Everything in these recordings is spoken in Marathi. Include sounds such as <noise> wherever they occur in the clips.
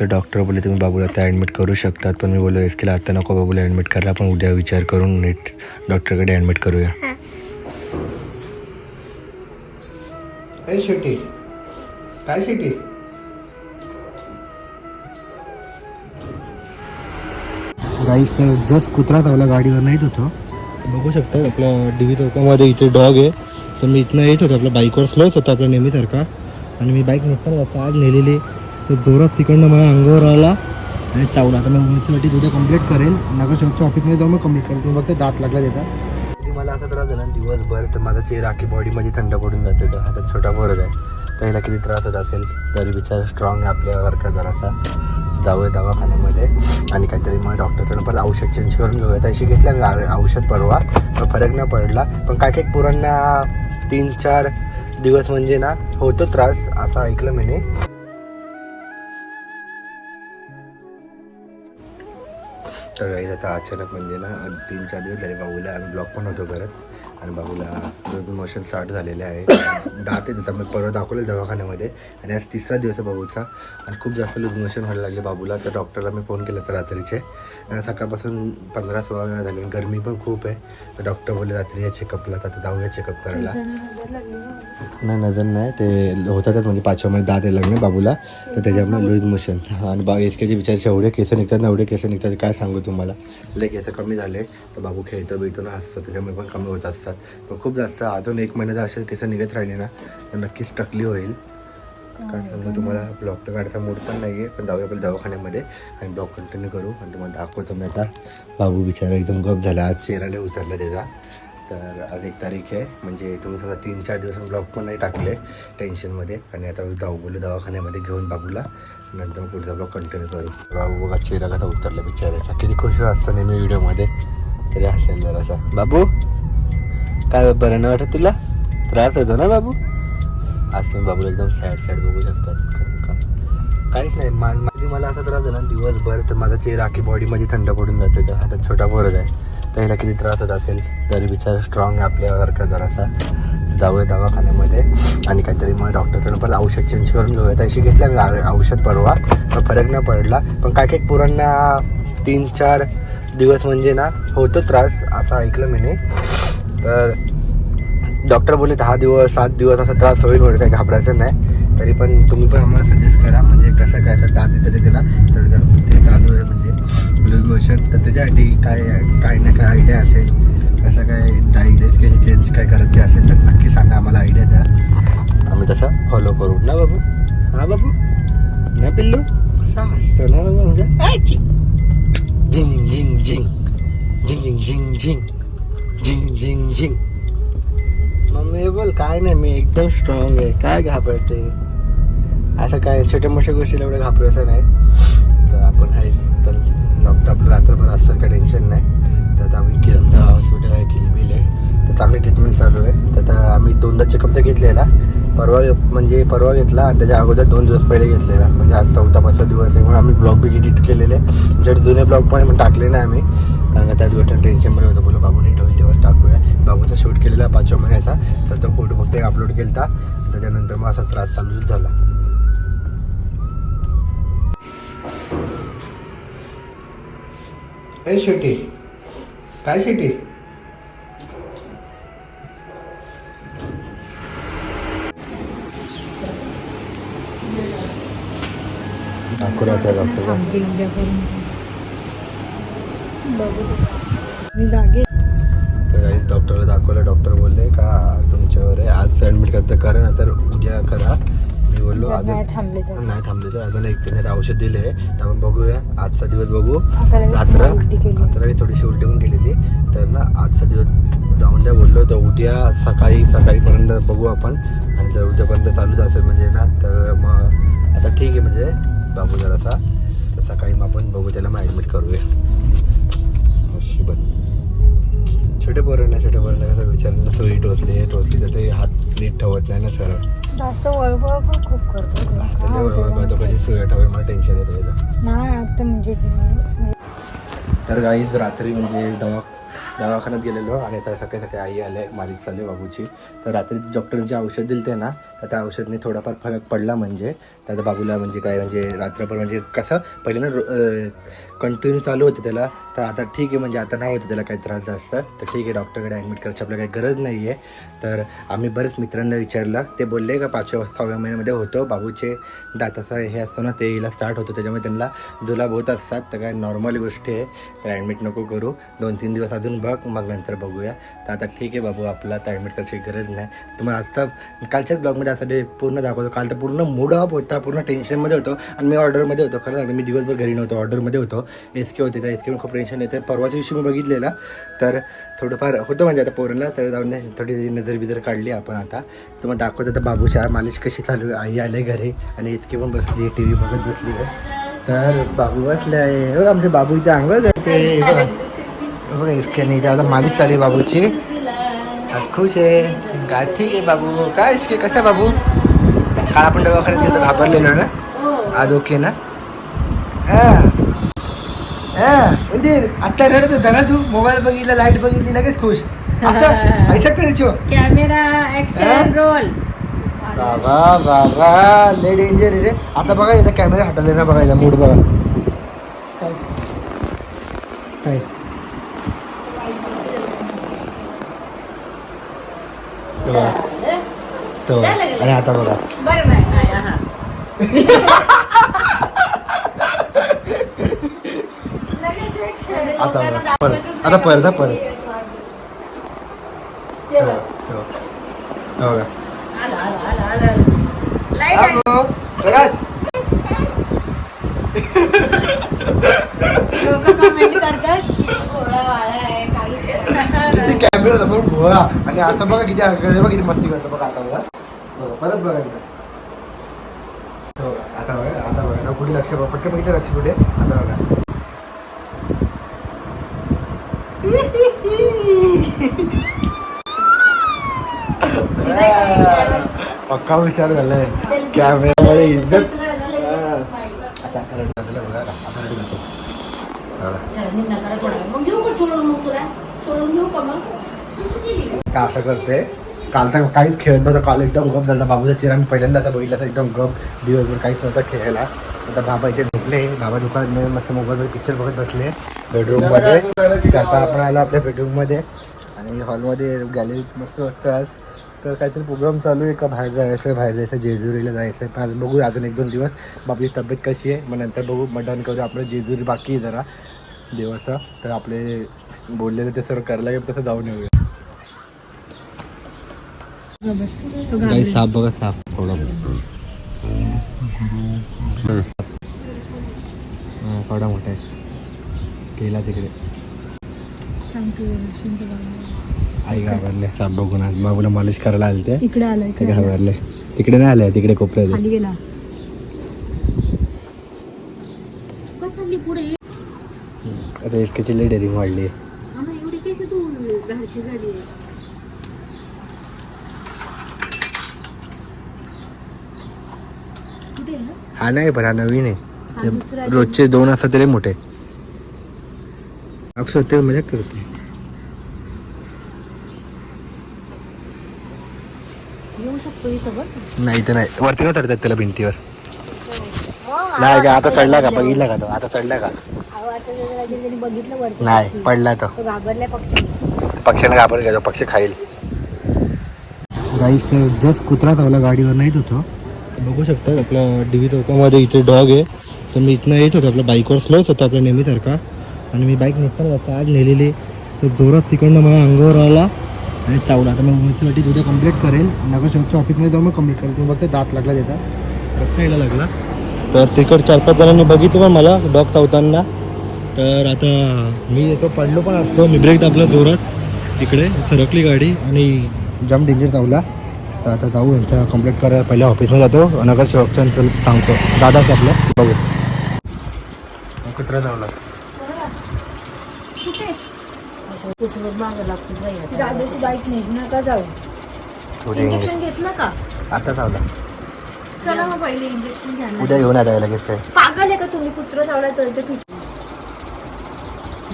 तर डॉक्टर बोलले तुम्ही बाबूला आता ॲडमिट करू शकतात. पण मी बोललो एस केला आता नको बाबूला ॲडमिट करा आपण उद्या विचार करून नीट डॉक्टरकडे ॲडमिट करूया. ए शेटी काय शेटी गाईस जस्ट कुत्रा धावला गाडीवर नाहीच होतो. बघू शकता आपल्या डिव्ही चौकामध्ये इथे डॉग आहे. तर मी इथनं येत होतो आपल्या बाईकवर स्लोच होतो आपल्या नेहमीसारखा. आणि मी बाईक निघताना असं आज नेलेली. तर जोरात तिकडनं माझ्या अंगावर आला आणि चावला. आता मी म्युन्सिपालिटी उद्या कंप्लीट करेल. नगर शेवटच्या ऑफिसमध्ये जाऊन मग कंप्लीट करेल. तुम्ही फक्त दात लागला देतात मला असा त्रास झाला ना दिवसभर तर माझा चेहरा की बॉडी माझी थंड पडून जाते. तर हातात छोटा पोरग आहे. त्याला किती त्रास होत असेल तरी विचार स्ट्रॉंग आहे आपल्यासारखा जरासा. जाऊया दवाखान्यामध्ये आणि काहीतरी मग डॉक्टरकडनं पण औषध चेंज करून घेऊया. तशी घेतल्या औषध परवा. पण फरक नाही पडला. पण काही काही पोरांना तीन चार दिवस म्हणजे ना होतो त्रास असं ऐकलं मी तर काही आता अचानक म्हणजे ना तीन चार दिवस झाले बाबूला आम्ही ब्लॉक पण होतो करत. आणि बाबूला दोन मोशन स्टार्ट झालेले आहे. दात येत होता मी परवा दाखवलं दवाखान्यामध्ये. आणि आज तिसरा दिवस आहे बाबूचा. आणि खूप जास्त लूज मोशन व्हायला लागले बाबूला. तर डॉक्टरला मी फोन केला तर रात्रीचे. सकाळपासून पंधरा सोळा वेळा झाले. गरमी पण खूप आहे. तर डॉक्टर बोलले रात्री या चेकअपला तर जाऊया चेकअप करायला. नाही नजर नाही ते होतातच म्हणजे पाचव्या महिन्यात दात यायला लागले बाबूला. तर त्याच्यामुळे लूज मोशन. आणि बा एस केचे विचारचे एवढे केस निघतात ना एवढे केस निघतात. काय सांगू तुम्हाला? लय केस कमी झाले. तर बाबू खेळतो बिळतो ना हसतो. त्याच्यामुळे पण कमी होत असतात. पण खूप जास्त अजून एक महिना जर असे केस निघत राहिले ना तर नक्कीच टकली होईल. काय सांगू तुम्हाला ब्लॉक तर काढता मूड पण नाही आहे पण जाऊया आपल्या दवाखान्यामध्ये आणि ब्लॉक कंटिन्यू करू. आणि तुम्हाला दाखवतो मी आता. बाबू बिचारा एकदम गप झाला. आज चेहऱ्याला उतरला त्याचा. तर आज एक तारीख आहे. म्हणजे तुम्ही समजा तीन चार दिवस ब्लॉग पण नाही टाकले टेन्शनमध्ये आणि आता जाऊ बोलू दवाखान्यामध्ये घेऊन बाबूला. नंतर मग पुढचा ब्लॉग कंटिन्यू करू. बाबू बघा चेहरा कसा उतरला बिचारायचा किती खुश असतो नेहमी व्हिडिओमध्ये तरी हसेल जरासा. बाबू काय बरं नाही वाटत तुला? त्रास होतो ना बाबू? आज तुम्ही बाबूला एकदम सॅड सॅड बघू शकतात. का- काहीच नाही मा माझी मला असा त्रास झाला ना दिवसभर तर माझा चेहरा की बॉडी माझी थंड पडून जाते. तर हातात छोटा पोरग आहे. तर ह्याला किती त्रास होत असेल तरी बिचार स्ट्रॉंग आहे आपल्यासारखा जरासा. जाऊया दवाखान्यामध्ये आणि काहीतरी मग डॉक्टरकडून पण औषध चेंज करून घेऊया. तशी घेतल्या औषध परवा. पण फरक नाही पडला. पण काय काही पोरांना तीन चार दिवस म्हणजे ना होतो त्रास असं ऐकलं मी तर डॉक्टर बोले दहा दिवस सात दिवस असा त्रास होईल म्हणजे काही घाबरायचं नाही. तरी पण तुम्ही पण आम्हाला सजेस्ट करा म्हणजे कसं काय तर दात येतं ते त्याला तर जर ते चालू आहे म्हणजे लूज मोशन तर त्याच्यासाठी काय काय ना काय आयडिया असेल. कसं काय डाईट काही चेंज काय करायची असेल तर नक्की सांगा आम्हाला आयडिया द्या. आम्ही तसं फॉलो करू. ना बाबू? हां बाबू? ना पिल्लू? असा असतं ना बाबू म्हणजे. झिंग झिंग झिंग झिंग. झिंग झिंग झिंग झिंग. झिंग झिंग झिंग. मम्मी बोल काय नाही मी एकदम स्ट्रॉंग आहे. काय घाबरते? असं काय छोट्या मोठ्या गोष्टीला एवढं घाबरायचं नाही. तर आपण आहेच. तर डॉक्टर आपलं रात्रभर असं काय टेन्शन नाही. तर आता आम्ही किरमचा हॉस्पिटल आहे किलबिल आहे. तर चांगली ट्रीटमेंट चालू आहे. तर आता आम्ही दोनदा चेकअप तर घेतलेला. परवा म्हणजे परवा घेतला आणि त्याच्या अगोदर दोन दिवस पहिले घेतलेला. म्हणजे आज चौथा पाचवा दिवस आहे म्हणून आम्ही ब्लॉग बी एडिट केलेले. आमच्याकडे जुने ब्लॉग पण टाकले नाही आम्ही. कारण का त्याच गोष्टी टेन्शनमध्ये होतं बोलू बाबू नीट होईल तेव्हा टाकूया. बाबूचा शूट केलेला पाचव्या महिन्याचा तर तो फोटो फक्त अपलोड केला होता त्याच्यानंतर मग असा त्रास चालूच झाला. ए शेटी काय शेटी दाखवला त्या डॉक्टरला मी जागे. तर काही डॉक्टरला दाखवलं. डॉक्टर बोलले का तुमच्यावर आहे. आज ॲडमिट करता करा ना तर उद्या करा. मी बोललो नाही अजून थांबले तर. नाही थांबले तर अजून एक त्याने औषध दिले तर आपण बघूया. आजचा दिवस बघू. रात्र. उलटी केली. रात्री थोडीशी उलटी पण केलेली. तर ना आजचा दिवस राहून द्या बोललो. तर उद्या सकाळी सकाळीपर्यंत बघू आपण. आणि जर उद्यापर्यंत चालूच असेल म्हणजे ना तर मग आता ठीक आहे म्हणजे बाबू जरासा. तर सकाळी मग आपण बघू त्याला मग ॲडमिट करूया. मुशिबत छोटे पोरांना छोट्या पोरांना कसं विचारलं? सुई टोचली टोचली तर ते हात नीट ठेवत नाही ना सरळ. जास्त वळवळ पण खूप करतो तो. कशी सुया मला टेन्शन येतं त्याचं. नाही आता म्हणजे तर गाईज रात्री म्हणजे दवा दवाखान्यात गेलेलो आणि आता सकाळी सकाळी आई आले मालिक चालू आहे बाबूची. तर रात्री डॉक्टरने जे औषध दिलं ते ना तर त्या औषधने थोडाफार फरक पडला म्हणजे त्याचा बाबूला म्हणजे काय म्हणजे रात्रभर म्हणजे कसं पहिले ना कंटिन्यू चालू होतं त्याला तर आता ठीक आहे म्हणजे आता नाही होतं त्याला काही त्रास जास्त. तर ठीक आहे डॉक्टरकडे ॲडमिट करायची आपल्याला काही गरज नाही आहे तर आम्ही बरेच मित्रांना विचारलं ते बोलले का पाचव्या सहाव्या महिन्यामध्ये होतो बाबूचे दाताचं हे असतं ना ते हिला स्टार्ट होतो त्याच्यामुळे त्यांना जुलाब होत असतात तर काय नॉर्मल गोष्टी आहे. तर ॲडमिट नको करू. दोन तीन दिवस अजून बघ मग नंतर बघूया. तर आता ठीक आहे बाबू आपला आता करायची गरज नाही. तुम्हाला आजचा कालच्याच ब्लॉगमध्ये असं डे पूर्ण दाखवतो. काल तर पूर्ण मूड ऑफ होता पूर्ण टेन्शनमध्ये होतो. आणि मी ऑर्डरमध्ये होतो. खरं सांगतो मी दिवसभर घरी नव्हतो ऑर्डरमध्ये होतो. एस के होते त्या एस के खूप टेन्शन येते. परवाच्या दिवशी मी बघितलेला. तर थोडंफार होतं म्हणजे आता पोरांना तर जाऊन थोडी नजर बिजर काढली आपण आता. तर मग दाखवतो आता बाबूच्या मालिश कशी चालू आहे. आई आले घरी आणि एस के पण बसली टी व्ही बघत बसली. तर बाबू बसले आहे हो आमचे बाबू इथे आंघोळ करते? हे बघा. हे बघा एस के नाही इथे आता मालिश चालू आहे बाबूची आज खुश आहे काय ठीक आहे बाबू काय एस के कसा आहे बाबू काल आपण दवाखान्यात गेलो घाबरलेलो ना। आज ओके ना? हा। हा उंदीर आता रडत होता ना तू। मोबाईल बघितला लाइट बघितली लगेच खुश। असं <laughs> ऐसा करायचो कॅमेरा ऍक्शन रोल बाबा बाबा लय डेंजर रे। आता बघा इथं कॅमेरा हटवले ना बघा इथं मूड बघा। काय? काय? आता बघा बरं नाही नाही, हा. आता बघा परत आता परत हा परत ते बघ. हो. हो बघा आलं, आलं, आलं, आलं, आलं. Light आहे. बाबू, स्वराज लोकं comment करतात, "घोडा वाळा आहे, काहीच नाही." किती कॅमेरा समोर भोळा आणि असं बघा किती हलकं बघा किती मस्ती करतो बघा आता बघा बघा परत बघा इकडे हो बघा, आता बघा आता बघा आता कुठे लक्ष बघा पटकन बघितलं लक्ष कुठे आता बघा पक्का हुशार झालाय कॅमेरामध्ये इज्जत हा. आता रडू लागलं बघा आता रडू नको. बघा. चल, निघ नका रे कोणाला. मग घेऊ का सोडून मग तुला सोडून घेऊ का मग का असं करते काल तर काहीच खेळत नव्हतं. काल एकदम गप झाला बाबूचा चेहरा मी पहिल्यांदा आता बघितला तर एकदम गप दिवसभर काहीच नव्हतं खेळायला. आता बाबा इथे झोपले. बाबा दुकान मस्त मोबाईलमध्ये पिक्चर बघत बसले. बेडरूममध्ये आता आपण आलो आपल्या बेडरूममध्ये आणि हॉलमध्ये गॅलरीत मस्त वाटतं आज. तर काहीतरी प्रोग्राम चालू आहे. का बाहेर जायचं बाहेर जायचं जेजुरीला जायचं. पण आज बघू अजून एक दोन दिवस. बाबूची तब्येत कशी आहे? मग नंतर बघू. मग डन करू आपलं जेजुरी बाकी आहे जरा. देवाचं. तर आपले बोललेलं ते सर्व करायला तसं जाऊन येऊया. साप बघा साप थोडा थोडा मोठा आहे गेला तिकडे आई घाबरले साप बघून आज बाबूला मालिश करायला आले ते इकडे आलं ते घाबरले तिकडे नाही आले तिकडे कोपऱ्यात गेला. आता इतक्याची लई डेअरिंग वाढली एवढी तू कुठे आहे? हा नाही पण हा नवीन आहे. हा ते रोजचे दोन असतात तरी मोठे. अक्षर ते मजा करते नाही. तर नाही वरती नाही चढतात त्याला भिंतीवर. नाही का आता चढला का? बघितला का तो? आता चढला का? नाही पडला तो. तो घाबरलाय पक्षी पक्ष्याला घाबरला गेलो पक्षी खाईल. गाईस जस्ट कुत्रा धावला गाडीवर नाहीत होतो बघू शकता आपला डी चौकामध्ये इथे डॉग आहे. तर मी इथनं येत होतो आपल्या बाईकवर स्लोच होतो आपल्या नेहमीसारखा. आणि मी बाईक निघताना कसं आज नेलेली. तर जोरात तिकडनं मला अंगावर आला आणि चावला. आता मग म्युन्सिपालिटीत उद्या कंप्लीट करेल. नगर शहरच्या ऑफिसमध्ये जाऊन मग कंप्लीट करेल. तुम्ही बघते दात लागला त्याचा रक्त यायला लागला. तर तिकड चार पाच जणांनी बघितलं पण मला डॉग चावताना. तर आता मी येतो पडलो पण असतो. मी ब्रेक दाबला जोरात. इकडे सरकली गाडी आणि जाम डेंजर धावला. तर आता जाऊ यांच्या कंप्लीट करायला पहिल्या ऑफिसमध्ये जातो. नगर सेवकचं सांगतो. दादाच आपलं. बघू. कुत्रा मागं लागतो. दादाची बाईक नाही नका जाऊ? इंजेक्शन घेतलं का? आता धावला चला मग पहिले इंजेक्शन घ्या ना. उद्या घेऊन आता लगेच काय? पागल आहे का तुम्ही? कुत्र चावला तर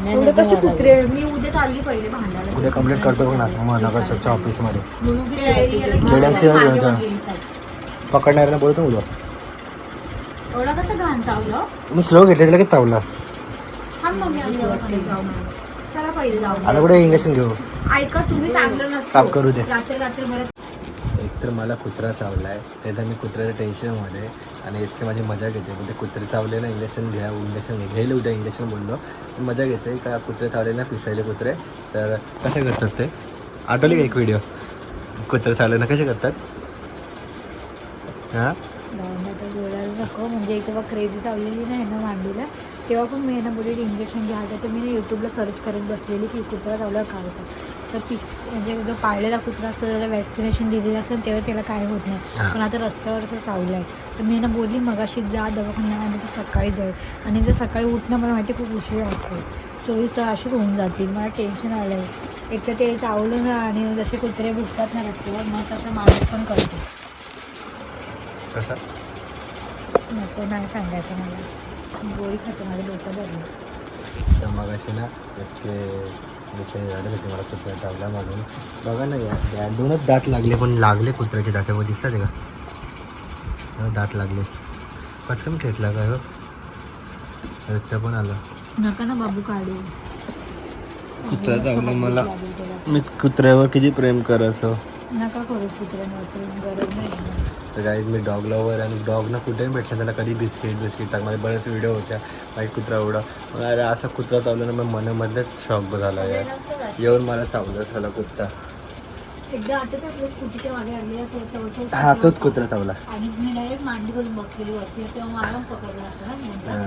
एवढे कसे कुत्रे मी उद्या चालली पहिले भांडायला. उद्या कंप्लीट करतो बघ ना मग नगरसेवकच्या ऑफिसमध्ये. पकडणाऱ्यांना बोलतो उद्या. एवढा कसं घाण चावलं? मी स्लो घेतले लगेच चावला. हा आता कुठे इंजेक्शन घेऊ? ऐका तुम्ही चांगलं नसतं. साफ करू दे. रात्री रात्री बरं एक तर मला कुत्रा चावला आहे त्याचा मी कुत्र्याच्या टेन्शनमध्ये आणि एस के माझी मजा घेते. म्हणजे कुत्रे चावले ना इंजेक्शन घ्या इंजेक्शन घ्या घ्यायला उद्या इंजेक्शन बोललो. मी मजा घेते का कुत्रे चावलेलं पिसायले कुत्रे. तर कसे करतात ते? आठवले का एक व्हिडिओ कुत्रे चावले ना कसे करतात? हां? बोलायला नको. म्हणजे इथं बघ क्रेझी चावलेली नाही ना मांडीला. तेव्हा पण मी यांना बोलली इंजेक्शन घ्यायचं तर मी ना यूट्यूबला सर्च करत बसलेली की कुत्रा चावल्यावर काय होतं. तर पिस म्हणजे जो पाळलेला कुत्रा असतो त्याला वॅक्सिनेशन दिलेलं असेल तेव्हा त्याला काय होत नाही. पण आता रस्त्यावर असं चावलं आहे तर मी यांना बोलली मगाशी जा दवाखान्यामध्ये की सकाळी जाईल आणि जर सकाळी उठणं मला माहिती खूप उशीर असतो. चोवीस असेच होऊन जातील. मला टेन्शन आलं आहे एक तर ते चावलं ना आणि जसे कुत्रे भुकतात ना रस्त्यावर मग तसं माणूस पण करतो. कसा? नको नाही सांगायचं मला. गोळी खाते माझं डोकं धरलं तर मग अशी ना झालं होते मला कुत्रा चावला म्हणून. बघा ना या या दोनच दात लागले पण लागले कुत्र्याचे दात. व दिसतात का? दात लागले. कसं घेतला काय हो रक्त पण आलं. नका ना बाबू काढू. कुत्रा चावला मला. मी कुत्र्यावर किती प्रेम कर असं नका करू कुत्र्यांवर गरज नाही. तर काही मी डॉग लवर आणि डॉग ना कुठेही भेटलं त्याला कधी बिस्किट बिस्किट टाक. माझे बरेच व्हिडिओ होत्या वाईट कुत्रा एवढा मग अरे असा कुत्रा चावला ना मग मनामधलेच शॉक झाला यार. येऊन मला चावलं झाला कुत्रा. हा तोच कुत्रा चावला.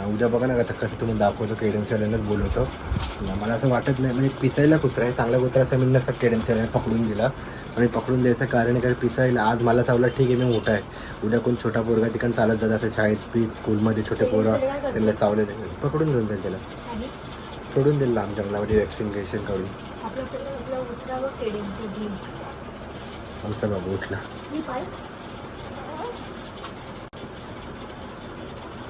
उद्या बघा ना आता कसं तुम्ही दाखवतो केडम सॅलनच बोलवतो. मला असं वाटत नाही म्हणजे पिसायला कुत्रा आहे चांगला कुत्रा असं मी नसं केडम सॅलन पकडून दिला. आणि पकडून द्यायचं कारण काय पिसायला आज मला चावला ठीक आहे मी मोठा आहे. उद्या कोण छोटा पोरगा तिकडे चालत जात असं शाळेत पी स्कूलमध्ये छोटे पोरं त्यांना चावले पकडून घेऊन जाईल त्याला. सोडून दिलं लांब जंगलामध्ये वॅक्सिनेशन करून. आमचा बाबू उठला.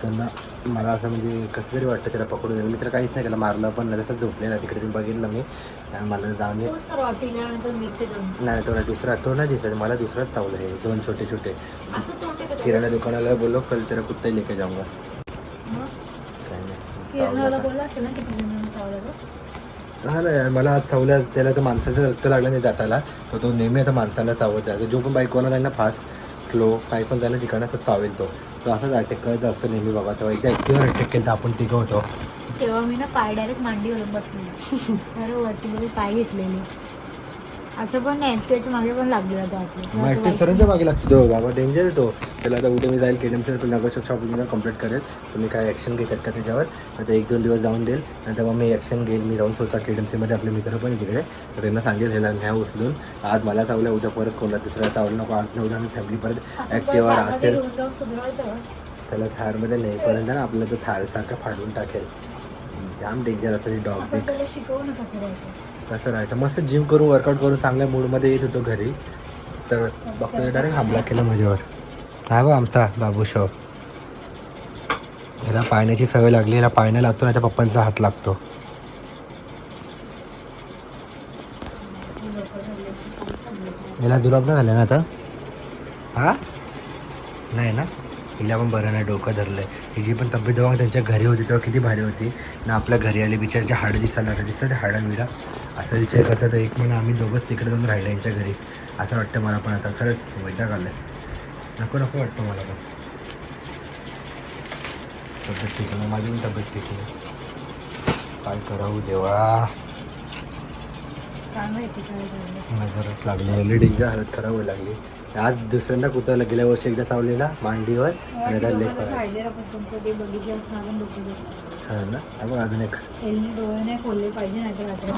त्यांना मला असं म्हणजे कसं तरी वाटतं त्याला पकडून मी तर काहीच नाही केलं मारलं पण नाही. तसं झोपलेला तिकडे बघितलं मी. आणि मला जाऊन तोच तर मिक्स नाही तो ना दुसरा तो नाही दिसत मला दुसराच चावलं हे दोन छोटे छोटे. असं तोटे का किराणा दुकानाला बोलो कल तेरा कुत्ता ही लेके जाऊंगा. काही नाही किरणाला चावलं बोला असेल ना किती जणांना चावलं तर? आता. हा नाही मला आज चावल्या त्याला तर माणसाचं रक्त लागलं नाही दाताला तर तो नेहमी आता माणसाला चावत जायचा जो पण बाईक होणार ना फास्ट स्लो काही पण त्याला ठिकाणा तर चावेल तो. तो असंच अटॅक करत असतं नेहमी बाबा. तेव्हा एकदा ॲक्टिव्हर अटॅक केलं तर आपण तिघं होतो. तेव्हा मी ना पाय डायरेक्ट मांडी घालून बसलेली अरे वरती गेली पाय घेतलेले. असं पण नाही मागे पण लागलेला तो मग ॲक्टिव्ह आपल्या सरांच्या मागे लागतो तो बाबा डेंजर तो त्याला आता उद्या मी जाईल के डी एम सर नगरशोक शॉपिंगला कंप्लीट करेल. तुम्ही काय ॲक्शन घेतात का त्याच्यावर? आता एक दोन दिवस जाऊन देईल. आणि तेव्हा मी ॲक्शन घेईल. मी जाऊन स्वतः के डी एम सीमध्ये आपले मित्र पण तिकडे. तर त्यांना सांगेल ह्याला घ्या उचलून. आज मला चावलं उद्या परत कोणाला दुसऱ्या चावलं नको. आज उद्या मी फॅमिली परत ॲक्टिव्हवर असेल. त्याला थारमध्ये नेईपर्यंत ना आपल्याला तो थारसारखा फाडून टाकेल. जाम डेंजर असं डॉग आपण त्याला शिकवू ना कसं राहायचं कसं राहायचं. मस्त जिम करून वर्कआउट करून चांगल्या मूडमध्ये येत होतो घरी. तर डॉक्टरने डायरेक्ट हमला केला माझ्यावर. काय बा आमचा बाबू शॉप ह्याला पाळण्याची सवय लागली. ह्याला पाळणं लागतो नाही तर पप्पांचा हात लागतो. याला जुलाब नाही झालं ना आता? हा? नाही ना? हिला पण बरं नाही डोकं धरलंय. हिची पण तब्येत जेव्हा त्यांच्या घरी होती तेव्हा किती भारी होती. ना आपल्या घरी आली बिचारच्या हाडं दिसायला लागलं दिसतं ते हाडा बिडा असा विचार करता तर एक महिना आम्ही दोघंच तिकडे जाऊन राहिलो यांच्या घरी. असं वाटतं मला पण आता खरंच वैताग आलं नको नको वाटतं मला पण. तब्येत ठीक आहे माझी पण तब्येत ठीक आहे. काय करावं देवा? नजरच लागली लेडीजच्या हालत खराब व्हायला लागली. आज दुसऱ्यांदा कुत्र्याला गेल्या वर्षी एकदा चावलेला मांडीवर आणि आता लेख डोकं दुखलं. हा ना हा बघ अजून एक एलनी डोळे नाही खोलले पाहिजे नाही तर रात्री